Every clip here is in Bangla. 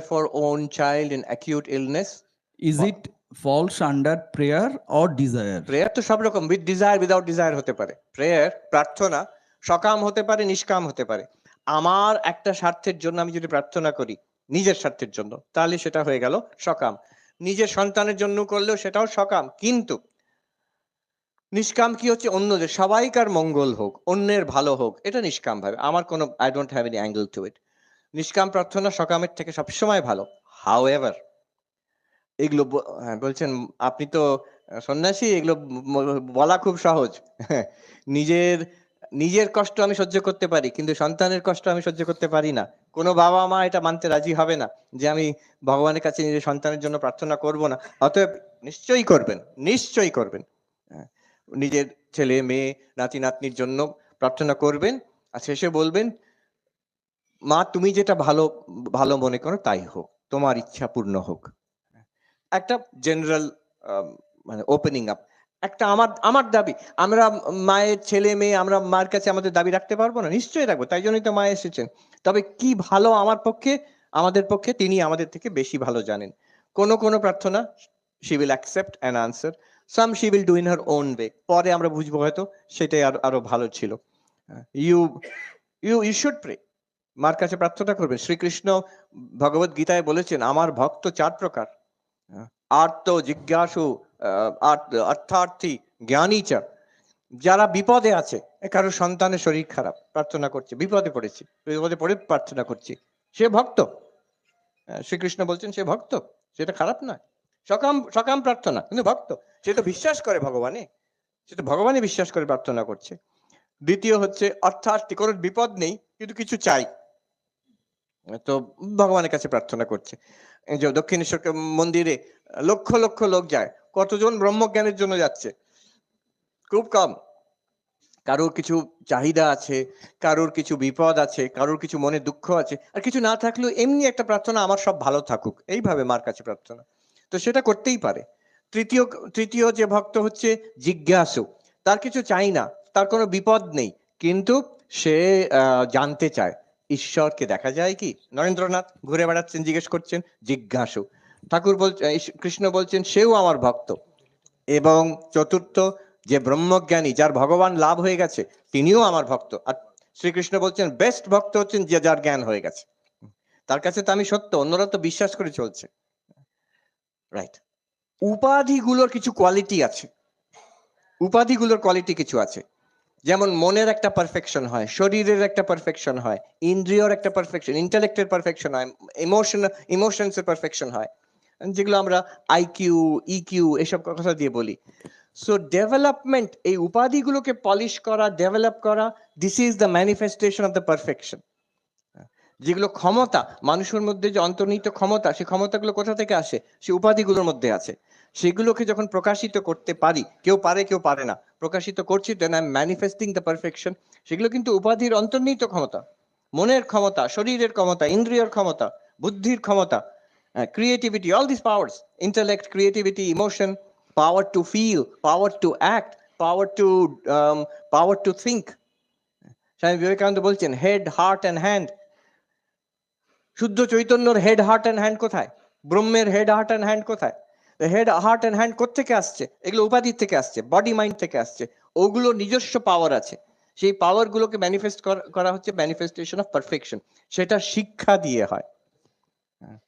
for own child in acute illness. is it falls under prayer or desire? Prayer তো সব রকম উইথ ডিজায়ার উইদাউট ডিজায়ার হতে পারে। প্রেয়ার প্রার্থনা সকাম হতে পারে নিষ্কাম হতে পারে। আমার একটা স্বার্থের জন্য আমি যদি প্রার্থনা করি নিজের স্বার্থের জন্য তাহলে সেটা হয়ে গেল সকাম। নিজের সন্তানের জন্য করলেও সেটাও সকাম কিন্তু নিষ্কাম কি হচ্ছে? অন্যদের সবাইকার মঙ্গল হোক অন্যের ভালো হোক এটা নিষ্কাম ভাবে আমার কোনো I don't have any angle to it নিষ্কাম প্রার্থনা সকামের থেকে সবসময় ভালো। হাউ এভার এগুলো হ্যাঁ, বলছেন আপনি তো সন্ন্যাসী এগুলো বলা খুব সহজ। নিজের নিজের কষ্ট আমি সহ্য করতে পারি কিন্তু সন্তানের কষ্ট আমি সহ্য করতে পারি না। কোনো বাবা মা এটা মানতে রাজি হবে না যে আমি ভগবানের কাছে নিজের সন্তানের জন্য প্রার্থনা করব না। অতএব নিশ্চয়ই করবেন নিশ্চয়ই করবেন। হ্যাঁ, নিজের ছেলে মেয়ে নাতি নাতনির জন্য প্রার্থনা করবেন আর শেষে বলবেন মা, তুমি যেটা ভালো ভালো মনে করো তাই হোক, তোমার ইচ্ছা পূর্ণ হোক। একটা জেনারেল মানে ওপেনিং আপ একটা আমার আমার দাবি, আমরা মায়ের ছেলে মেয়ে, আমরা মার কাছে আমাদের দাবি রাখতে পারব না? নিশ্চয়ই রাখব, তাই জন্যই তো মা এসেছেন। তবে কি ভালো আমার পক্ষে? আমাদের পক্ষে, তিনি আমাদের থেকে বেশি ভালো জানেন। কোন কোন প্রার্থনা she will accept an answer some she will do in her own way পরে আমরা বুঝব হয়তো, সেটাই আরও আরও ভালো ছিল। You you you should pray মার কাছে প্রার্থনা করবেন। শ্রীকৃষ্ণ ভগবত গীতায় বলেছেন, আমার ভক্ত চার প্রকার। আর্ত, জিজ্ঞাসু অর্থার্থী, জ্ঞানী চা যারা বিপদে আছে কারও সন্তানের শরীর খারাপ, প্রার্থনা করছে, বিপদে পড়েছে, বিপদে পড়ে প্রার্থনা করছে। সে ভক্ত। শ্রীকৃষ্ণ বলছেন, সে ভক্ত সেটা খারাপ নয়। সকাম সকাম প্রার্থনা, কিন্তু ভক্ত। সে তো বিশ্বাস করে ভগবানে। সে তো ভগবানে বিশ্বাস করে প্রার্থনা করছে। দ্বিতীয় হচ্ছে, অর্থার্থী, কোনো বিপদ নেই, কিন্তু কিছু চাই। তো ভগবানের কাছে প্রার্থনা করছে। যে দক্ষিণেশ্বর মন্দিরে লক্ষ লক্ষ লোক যায়, কতজন ব্রহ্মজ্ঞানের জন্য যাচ্ছে? খুব কম। কারোর কিছু চাহিদা আছে, কারোর কিছু বিপদ আছে, কারোর কিছু মনে দুঃখ আছে, আর কিছু না থাকলেও এমনি একটা প্রার্থনা, আমার সব ভালো থাকুক। এইভাবে মার কাছে প্রার্থনা। তো সেটা করতেই পারে। তৃতীয় তৃতীয় যে ভক্ত হচ্ছে জিজ্ঞাসু। তার কিছু চাই না, তার কোনো বিপদ নেই। কিন্তু সে জানতে চায়। ঈশ্বরকে দেখা যায় কি? নরেন্দ্রনাথ ঘুরে বেড়াচ্ছেন, জিজ্ঞেস করছেন, জিজ্ঞাসু। ঠাকুর বলছেন কৃষ্ণ বলছেন, সেও আমার ভক্ত। এবং চতুর্থ যে ব্রহ্মজ্ঞানী, যার ভগবান লাভ হয়ে গেছে, তিনিও আমার ভক্ত। আর শ্রীকৃষ্ণ বলছেন বেস্ট ভক্ত হচ্ছেন যে যার জ্ঞান হয়ে গেছে। তার কাছে তো আমি সত্য, অন্যরা তো বিশ্বাস করে চলছে। রাইট উপাধিগুলোর কিছু কোয়ালিটি আছে। উপাধিগুলোর কোয়ালিটি কিছু আছে। যেমন মনের একটা পারফেকশন হয়, শরীরের একটা পারফেকশন হয়, ইন্দ্রিয়র একটা পারফেকশন ইন্টেলেক্টের পারফেকশন হয় ইমোশন ইমোশনস এর পারফেকশন হয়, যেগুলো আমরা আইকিউ ইকিউ এসব কথা দিয়ে বলি। সো ডেভেলপমেন্ট এই উপাধিগুলোকে পলিশ করা ডেভেলপ করা this is the manifestation of the perfection যেগুলো ক্ষমতা, মানুষের মধ্যে যে অন্তর্নিহিত ক্ষমতা সেই ক্ষমতাগুলো কোথা থেকে আসে? সে উপাধিগুলোর মধ্যে আছে। সেগুলোকে যখন প্রকাশিত করতে পারি, কেউ পারে কেউ পারে না, প্রকাশিত করছি then I manifesting the perfection সেগুলো কিন্তু উপাধির অন্তর্নিহিত ক্ষমতা, মনের ক্ষমতা, শরীরের ক্ষমতা, ইন্দ্রিয়র ক্ষমতা, বুদ্ধির ক্ষমতা creativity all this powers intellect creativity emotion power to feel power to act power to power to think Swami Vivekananda বলছেন হেড হার্ট অ্যান্ড হ্যান্ড শুদ্ধ চৈতন্যর হেড হার্ট অ্যান্ড হ্যান্ড কোথায়? ব্রহ্মের হেড হার্ট অ্যান্ড হ্যান্ড কোথায়? হেড হার্ট অ্যান্ড হ্যান্ড থেকে আসছে? এগুলো উপাধির থেকে আসছে বডি মাইন্ড থেকে আসছে। ওগুলো নিজস্ব পাওয়ার আছে। সেই পাওয়ার গুলোকে ম্যানিফেস্ট করা হচ্ছে ম্যানিফেস্টেশন অফ পারফেকশন সেটা শিক্ষা দিয়ে হয়। হ্যাঁ।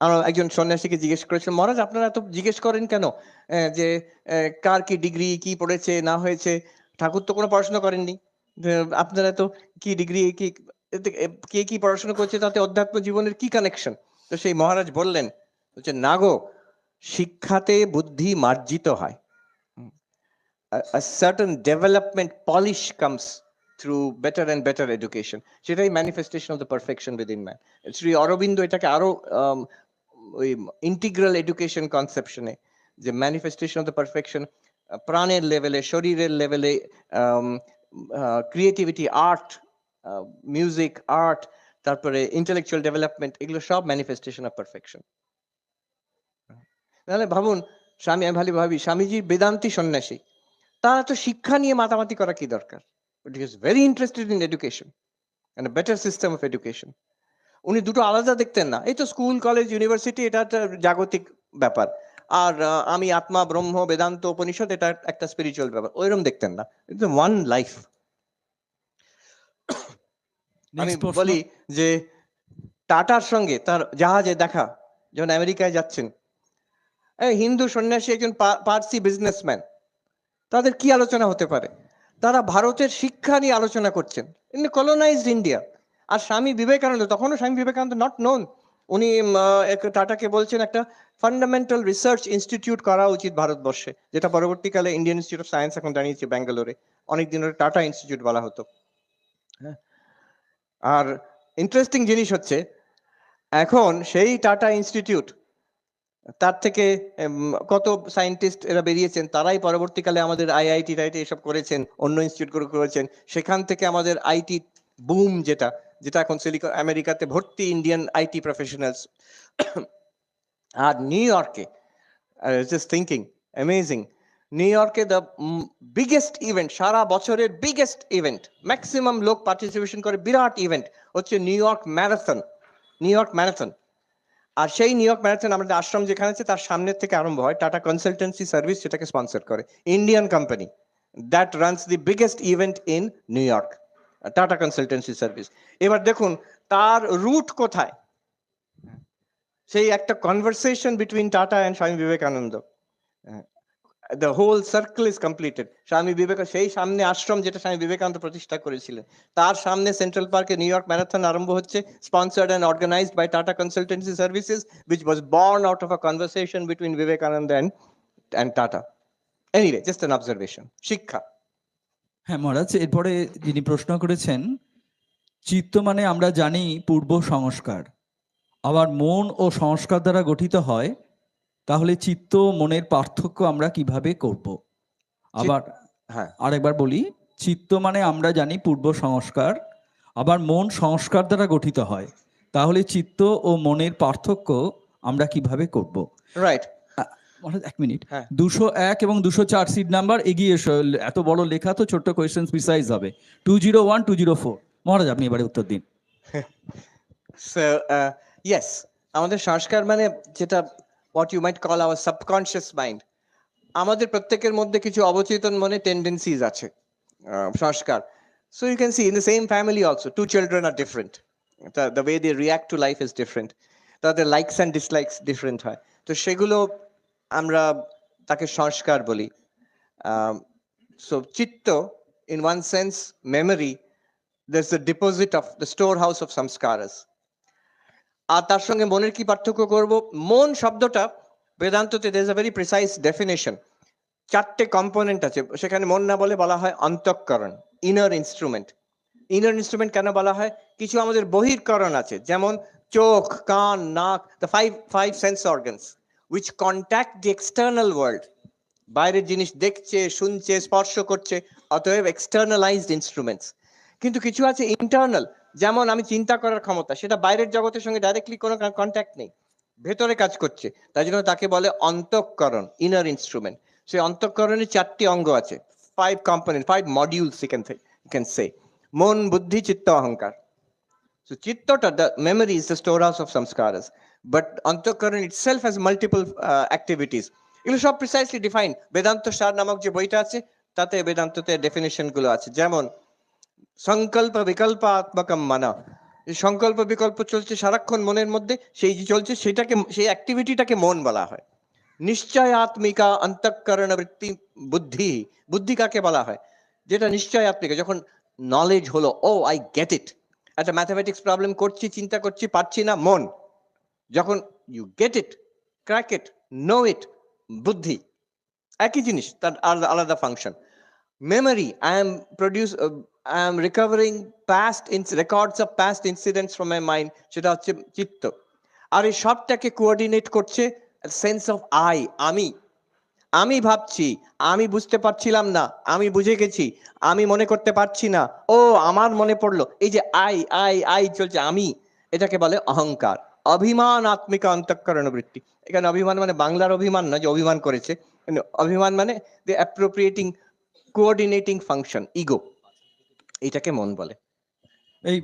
আমরা একজন সন্ন্যাসীকে জিজ্ঞেস করেছিলাম, মহারাজ, আপনারা এত জিজ্ঞেস করেন কেন? যে কার কি ডিগ্রি কি পড়েছে, না হয়েছে? ঠাকুর তো কোনো পড়াশোনা করেননি। আপনারা তো কি ডিগ্রি কি কে কি পড়াশোনা করছে? তাতে অধ্যাত্ম জীবনের কি কানেকশন তো সেই মহারাজ বললেন, বলছে, না গো শিক্ষাতে বুদ্ধি মার্জিত হয়। a certain development polish comes through better and better education. সেটাই manifestation of the perfection within man. Shri Aurobindo এটাকে আরও um, ওই ইন্টিগ্রাল এডুকেশন কনসেপশনে যে ম্যানিফেস্টেশন অফ দ্য পারফেকশন প্রাণের লেভেলে শরীরের লেভেলে ক্রিয়েটিভিটি আর্ট মিউজিক আর্ট তারপরে ইন্টেলেকচুয়াল ডেভেলপমেন্ট এগুলো সব ম্যানিফেস্টেশন অফ পারফেকশন তাহলে ভাবুন স্বামী আমি ভালো ভাবি স্বামীজি বেদান্তি সন্ন্যাসী তারা তো শিক্ষা নিয়ে মাতামাতি করা কি দরকার? Is very interested in education a better system of education. উনি দুটো আলাদা দেখতেন না। এই তো স্কুল কলেজ ইউনিভার্সিটি এটা একটা জাগতিক ব্যাপার। আর আমি আত্মা ব্রহ্ম বেদান্ত উপনিষদ এটা একটা স্পিরিচুয়াল ব্যাপার। ওইরকম দেখতেন না। ইটস ওয়ান লাইফ আমি বলি যে টাটার সঙ্গে তার জাহাজে দেখা যখন আমেরিকায় যাচ্ছেন হিন্দু সন্ন্যাসী একজন পার্সি বিজনেসম্যান। তাদের কি আলোচনা হতে পারে? তারা ভারতের শিক্ষা নিয়ে আলোচনা করছেন। ইন কলোনাইজড ইন্ডিয়া আর স্বামী বিবেকানন্দ, তখনও স্বামী বিবেকানন্দ নট নোন উনি টাটাকে বলছেন, একটা ফান্ডামেন্টাল রিসার্চ ইনস্টিটিউট করা উচিত ভারতবর্ষে, যেটা পরবর্তীকালে ইন্ডিয়ান ইনস্টিটিউট অফ সায়েন্স এখন দাঁড়িয়েছে ব্যাঙ্গালোরে। অনেকদিন ধরে টাটা ইনস্টিটিউট বলা হতো। হ্যাঁ। আর ইন্টারেস্টিং জিনিস হচ্ছে, এখন সেই টাটা ইনস্টিটিউট তার থেকে কত সায়েন্টিস্ট এরা বেরিয়েছেন, তারাই পরবর্তীকালে আমাদের আইআইটি টাইটি এসব করেছেন, অন্য ইনস্টিটিউট করে করেছেন। সেখান থেকে আমাদের আইটি বুম যেটা যেটা এখন সিলিকন আমেরিকাতে ভর্তি ইন্ডিয়ান আইটি প্রফেশনালস আর নিউ ইয়র্কে জাস্ট থিঙ্কিং অ্যামেজিং নিউ ইয়র্কে দ্য বিগেস্ট ইভেন্ট সারা বছরের বিগেস্ট ইভেন্ট ম্যাক্সিমাম লোক পার্টিসিপেশন করে, বিরাট ইভেন্ট হচ্ছে New York marathon New York marathon আর সেই নিউ ইয়র্ক ম্যারাথন আমাদের আশ্রম যেখানে আছে, তার সামনের থেকে আরম্ভ হয় টাটা কনসালটেন্সি সার্ভিস সেটাকে স্পন্সর করে। Indian company that runs the biggest event in New York Tata consultancy service এবার দেখুন, তার রুট কোথায়? সেই একটা conversation between Tata and Swami Vivekananda the whole circle is completed Swami Vivek সেই সামনে আশ্রম যেটা স্বামী বিবেকানন্দ প্রতিষ্ঠা করেছিলেন তার সামনে সেন্ট্রাল পার্কে নিউ ইয়র্ক ম্যারাথন আরম্ভ হচ্ছে sponsored and organised by Tata consultancy services which was born out of a conversation between Vivekananda and and Tata. Anyway, just an observation. শিক্ষা হ্যাঁ মহারাজ এরপরে যিনি প্রশ্ন করেছেন চিত্ত মানে আমরা জানি পূর্ব সংস্কার আবার মন ও সংস্কার দ্বারা গঠিত হয় তাহলে চিত্ত মনের পার্থক্য আমরা কীভাবে করব? আবার হ্যাঁ। আরেকবার বলি চিত্ত মানে আমরা জানি পূর্ব সংস্কার আবার মন সংস্কার দ্বারা গঠিত হয়। তাহলে চিত্ত ও মনের পার্থক্য আমরা কীভাবে করব? রাইট মহারাজ এক মিনিট। হ্যাঁ। দুশো এক এবং দুশো চার সিট নাম্বার এগিয়ে এসো। এত বড় লেখা তো ছোট্ট কোয়েশ্চেন প্রিসাইজ হবে। Two zero one two zero four Maharaj আপনি এবারে উত্তর দিন। ইয়েস আমাদের সংস্কার মানে যেটা what you might call our subconscious mind আমাদের প্রত্যেকের মধ্যে কিছু অবচেতন মনে টেন্ডেন্সিজ আছে সংস্কার। So you can see in the same family also two children R different the way they react to life is different তাদের লাইকস অ্যান্ড ডিসলাইকস ডিফারেন্ট হয়। তো সেগুলো আমরা তাকে সংস্কার বলি। সো চিত্ত in one sense memory there's a deposit of the storehouse of samskaras আর তার সঙ্গে মনের কি পার্থক্য করব? মন শব্দটা বেদান্ততে there's a very precise definition. চারটে কম্পোনেন্ট আছে। সেখানে মন না বলে বলা হয় অন্তঃকরণ ইনার ইনস্ট্রুমেন্ট ইনার ইনস্ট্রুমেন্ট কেন বলা হয়? কিছু আমাদের বহির্করণ আছে, যেমন চোখ, কান, নাক the five five sense organs which contact the external world বাইরের জিনিস দেখছে, শুনছে, স্পর্শ করছে, অতএব এক্সটার্নালাইজড ইনস্ট্রুমেন্টস কিন্তু কিছু আছে ইন্টারনাল যেমন আমি চিন্তা করার ক্ষমতা সেটা বাইরের জগতের সঙ্গে ডাইরেক্টলি কোনো কন্ট্যাক্ট নেই। ভেতরে কাজ করছে তাই জন্য তাকে বলে অন্তঃকরণ ইনার ইনস্ট্রুমেন্ট সেই অন্তঃকরণের চারটি অঙ্গ আছে five component five modules you can say মন বুদ্ধি চিত্ত অহংকার। So chittota, the memory is the storehouse of samskaras, but antakaran itself has multiple uh, activities. এগুলো সব প্রিসাইসলি ডিফাইন বেদান্ত সার নামক যে বইটা আছে তাতে বেদান্ততে ডেফিনেশনগুলো আছে। যেমন সংকল্প বিকল্প আত্মকম মানা সংকল্প বিকল্প চলছে সারাক্ষণ মনের মধ্যে, সেই যে চলছে সেটাকে, সেই অ্যাক্টিভিটিটাকে মন বলা হয়। নিশ্চয়াত্মিকা অন্তঃকরণ বৃত্তি বুদ্ধি বুদ্ধি কাকে বলা হয়? যেটা নিশ্চয় আত্মিকা যখন নলেজ হলো ও আই গেট ইট একটা ম্যাথামেটিক্স প্রবলেম করছি, চিন্তা করছি, পারছি না, মন। যখন you get it crack it know it বুদ্ধি। একই জিনিস, তার আলাদা আলাদা function memory I am i am recovering past records of past incidents from my mind. সেটা হচ্ছে চিত্ত। আর এই সবটাকে কোঅর্ডিনেট করছে সেন্স অফ আই আমি। আমি ভাবছি, আমি বুঝতে পারছিলাম না, আমি বুঝে গেছি, আমি মনে করতে পারছি না। ও, আমার মনে পড়ল, এই যে আই আই আই চলছে, আমি। এটাকে বলে অহংকার। অভিমান, আত্মিকা অন্তঃকরণ বৃত্তি এখানে অভিমান মানে বাংলার অভিমান না যে অভিমান করেছে। অভিমান মানে the appropriating coordinating function ego এটাকে মন বলে। এই